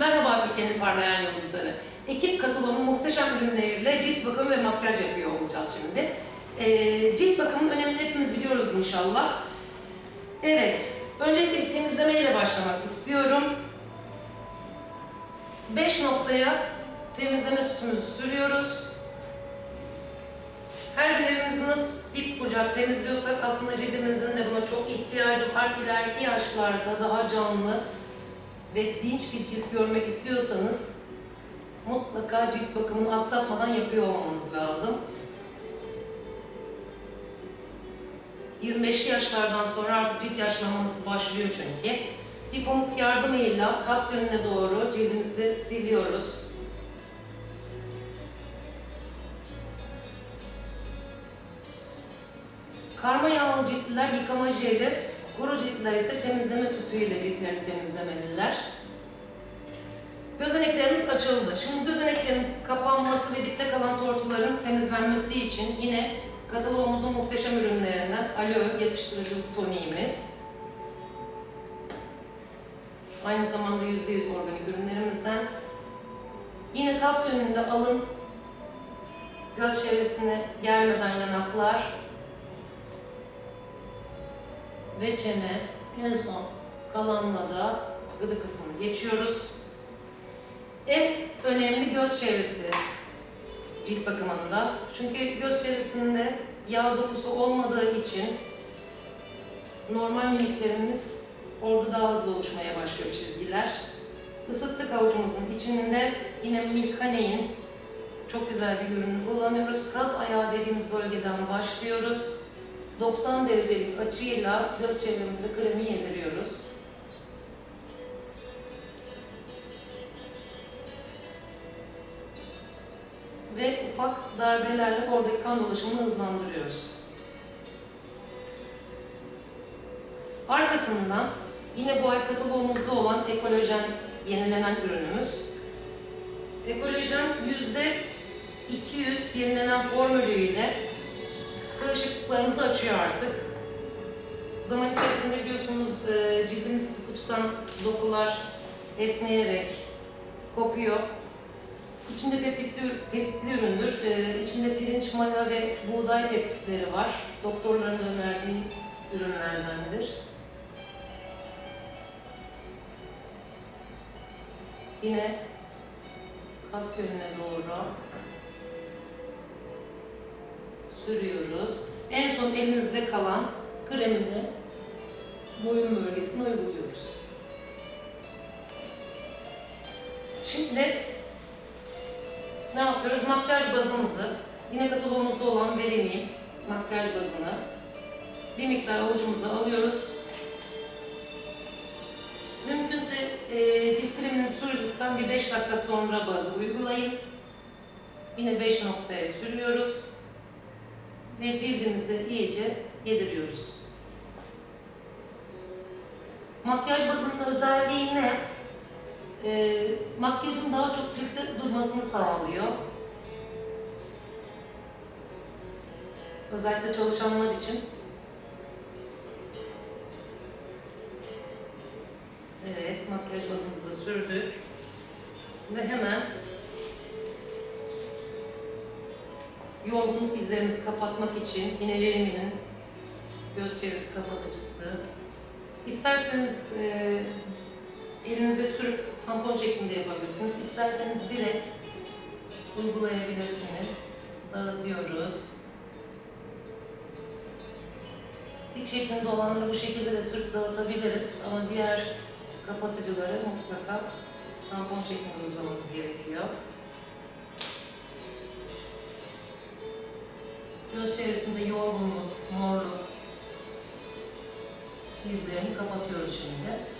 Merhaba Türkiye'nin parlayan yıldızları. Ekip katılımı muhteşem ürünleriyle cilt bakımı ve makyaj yapıyor olacağız şimdi. Ee, cilt bakımının önemini hepimiz biliyoruz inşallah. Evet, öncelikle bir temizlemeyle başlamak istiyorum. 5 noktaya temizleme sütümüzü sürüyoruz. Her gün evimizi nasıl dip bucak temizliyorsak aslında cildimizin de buna çok ihtiyacı var. İleriki yaşlarda daha canlı ve dinç bir cilt görmek istiyorsanız mutlaka cilt bakımını aksatmadan yapıyor olmamız lazım. 25'li yaşlardan sonra artık cilt yaşlanması başlıyor çünkü. Bir pamuk yardımıyla kas yönüne doğru cildimizi siliyoruz. Karma yağlı ciltliler yıkama jeli, kuru ciltliler ise temizleme sütüyle ciltlerini temizlemeliler. Gözeneklerimiz açıldı. Şimdi gözeneklerin kapanması ve dipte kalan tortuların temizlenmesi için yine kataloğumuzun muhteşem ürünlerinden aloe yatıştırıcılık toniğimiz. Aynı zamanda %100 organik ürünlerimizden. Yine kas yönünde alın, göz çevresine gelmeden yanaklar, ve çene. En son kalanla da gıdı kısmını geçiyoruz. En önemli göz çevresi cilt bakımında. Çünkü göz çevresinde yağ dokusu olmadığı için normal mimiklerimiz orada daha hızlı oluşmaya başlıyor çizgiler. Isıttık avucumuzun içinde yine Milkane'in çok güzel bir ürünü kullanıyoruz. Kaz ayağı dediğimiz bölgeden başlıyoruz. 90 derecelik açıyla göz çevremize kremi yediriyoruz. Ve ufak darbelerle oradaki kan dolaşımını hızlandırıyoruz. Arkasından yine bu ay kataloğumuzda olan ekolojen yenilenen ürünümüz. Ekolojen %200 yenilenen formülüyle kırışıklıklarımızı açıyor artık. Zaman içerisinde biliyorsunuz e, cildimizi sıkı tutan dokular esneyerek kopuyor. İçinde peptitli, peptitli üründür. E, içinde pirinç, maya ve buğday peptitleri var. Doktorların önerdiği ürünlerdendir. Yine kas yönüne doğru sürüyoruz. En son elimizde kalan kremi de boyun bölgesine uyguluyoruz. Şimdi ne yapıyoruz? Makyaj bazımızı, yine kataloğumuzda olan veremeyim makyaj bazını bir miktar avucumuza alıyoruz. Mümkünse e, cilt kreminizi sürdükten bir 5 dakika sonra bazı uygulayın. Yine 5 noktaya sürüyoruz ve cildimize iyice yediriyoruz. Makyaj bazının özelliği ne? E, makyajın daha çok ciltte durmasını sağlıyor. Özellikle çalışanlar için. Evet, makyaj bazımızı da sürdük. Ve hemen yorgunluk izlerimizi kapatmak için yine veriminin göz çevresi kapatıcısı. İsterseniz e, elinize sürüp tampon şeklinde yapabilirsiniz. İsterseniz direkt uygulayabilirsiniz. Dağıtıyoruz. Stick şeklinde olanları bu şekilde de sürüp dağıtabiliriz ama diğer kapatıcıları mutlaka tampon şeklinde uygulamamız gerekiyor. Göz çevresinde yorgunluk, morluk izlerini kapatıyoruz şimdi.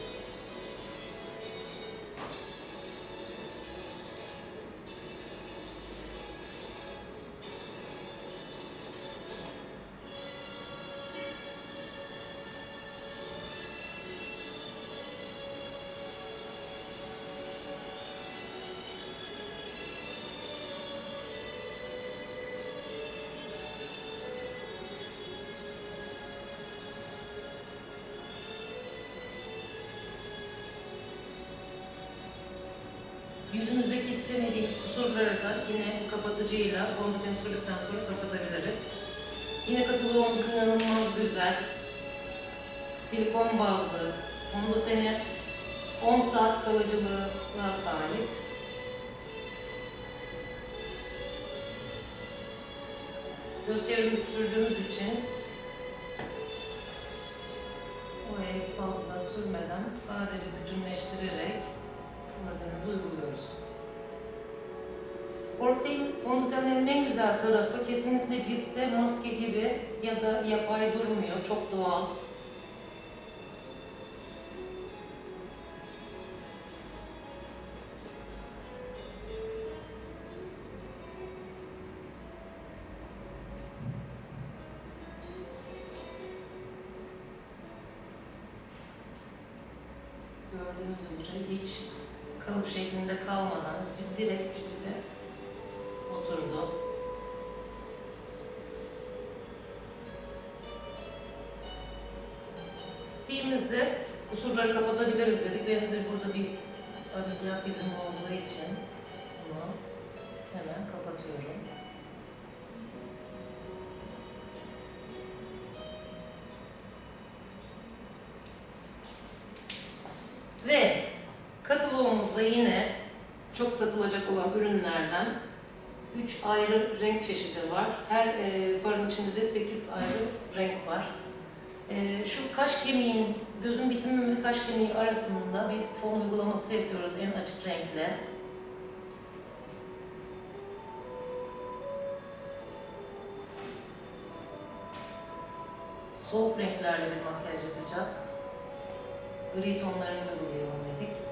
Yüzümüzdeki istemediğimiz kusurları da yine bu kapatıcıyla fondöten sürdükten sonra kapatabiliriz. Yine kataloğumuz inanılmaz güzel. Silikon bazlı fondöteni 10 saat kalıcılığına sahip. Göz çevremizi sürdüğümüz için oraya fazla sürmeden sadece bütünleştirerek fondötenimizi uyguluyoruz. Oriflame fondötenlerin en güzel tarafı kesinlikle ciltte maske gibi ya da yapay durmuyor, çok doğal. Gördüğünüz üzere hiç kalıp şeklinde kalmadan direkt cilde oturdu. Steam'imizde kusurları kapatabiliriz dedik. Benim de burada bir ameliyat izim olduğu için bunu hemen kapatıyorum. Kataloğumuzda yine çok satılacak olan ürünlerden 3 ayrı renk çeşidi var. Her e, farın içinde de 8 ayrı renk var. E, şu kaş kemiğin, gözün bitimi ve kaş kemiği arasında bir fon uygulaması yapıyoruz en açık renkle. Soğuk renklerle bir makyaj yapacağız. Gri tonlarını uygulayalım dedik.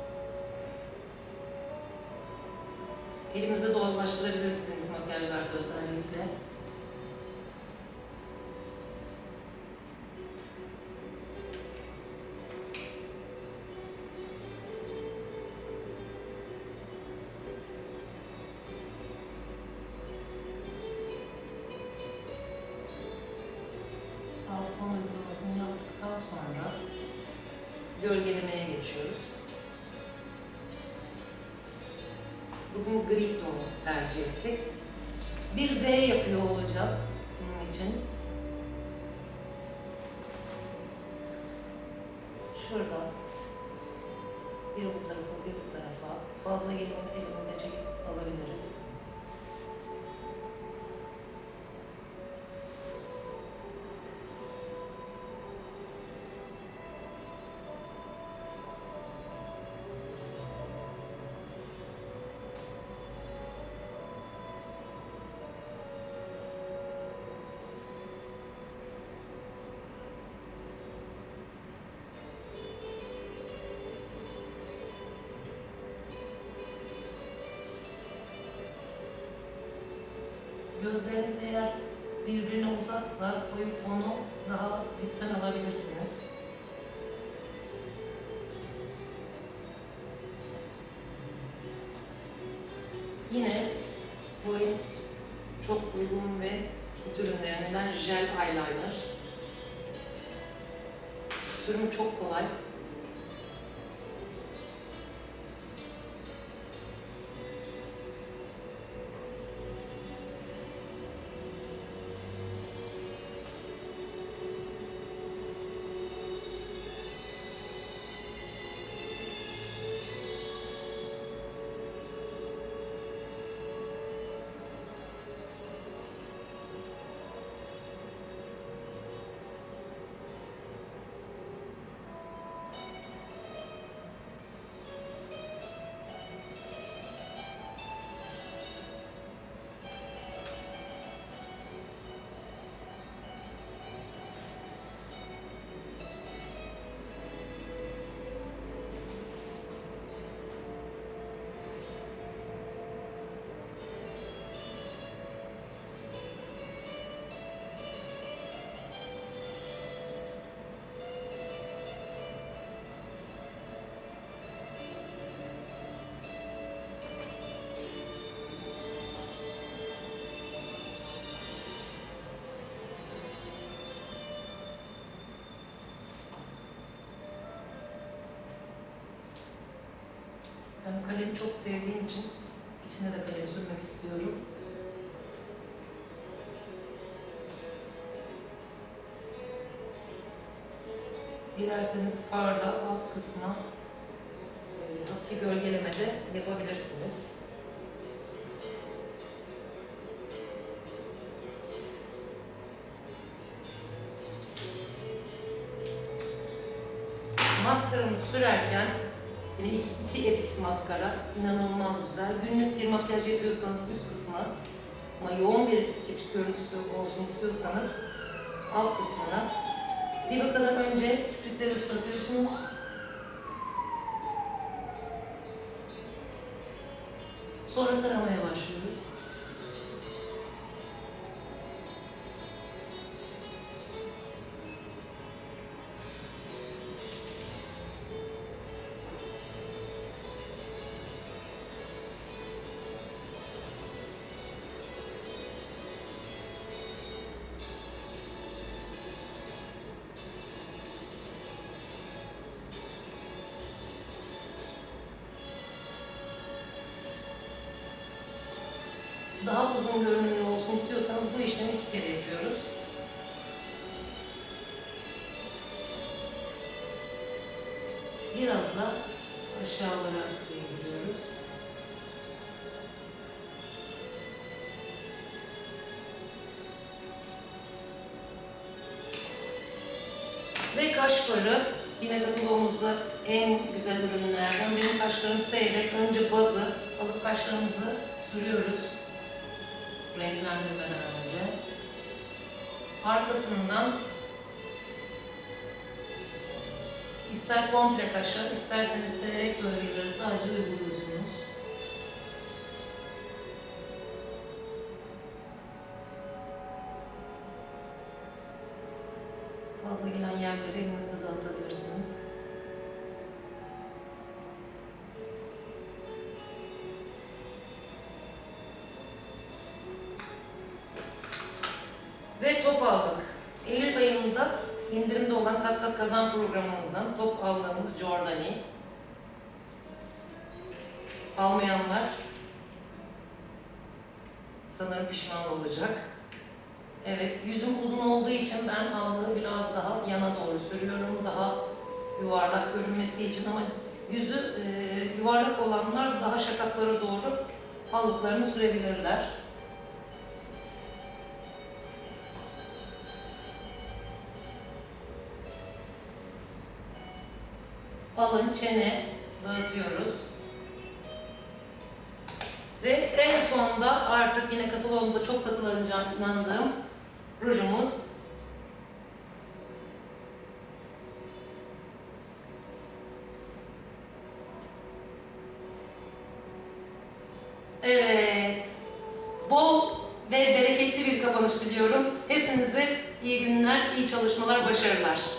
Elimizde doğallaştırabiliriz günlük makyajlarda özellikle. Alt fon uygulamasını yaptıktan sonra gölgelemeye geçiyoruz. Bugün gri tonu tercih ettik. Bir V yapıyor olacağız bunun için. Şurada bir bu tarafa bir bu tarafa fazla gelin elimizle çekip alabiliriz. Gözleriniz eğer birbirine uzaksa koyu fonu daha dipten alabilirsiniz. Yine en çok uygun ve hit ürünlerinden jel eyeliner. Sürümü çok kolay. Kalemi çok sevdiğim için içine de kalem sürmek istiyorum. Dilerseniz farda alt kısma e, bir gölgeleme de yapabilirsiniz. Maskaramızı sürerken yine iki, iki FX maskara inanılmaz güzel. Günlük bir makyaj yapıyorsanız üst kısmı ama yoğun bir kirpik görüntüsü olsun istiyorsanız alt kısmına bir bakalım önce kirpikleri ıslatıyorsunuz. Sonra taramaya başlıyoruz. İki kere yapıyoruz. Biraz da aşağılara değdiriyoruz. Ve kaş farı yine kataloğumuzda en güzel ürünlerden. Benim kaşlarım seyrek. Önce bazı alıp kaşlarımızı sürüyoruz. Renklendirmeden önce. Arkasından ister komple kaşa, isterseniz seyrek bölgeleri sadece uyguluyorsunuz. Fazla gelen yerleri elinizle dağıtabilirsiniz. Top aldık. Eylül ayında indirimde olan Kat Kat Kazan programımızdan top aldığımız Jordani. Almayanlar sanırım pişman olacak. Evet, yüzüm uzun olduğu için ben allığı biraz daha yana doğru sürüyorum. Daha yuvarlak görünmesi için ama yüzü e, yuvarlak olanlar daha şakaklara doğru allıklarını sürebilirler. Alın, çene dağıtıyoruz. Ve en sonda artık yine kataloğumuzda çok satılacağına inandığım rujumuz. Evet. Bol ve bereketli bir kapanış diliyorum. Hepinize iyi günler, iyi çalışmalar, başarılar.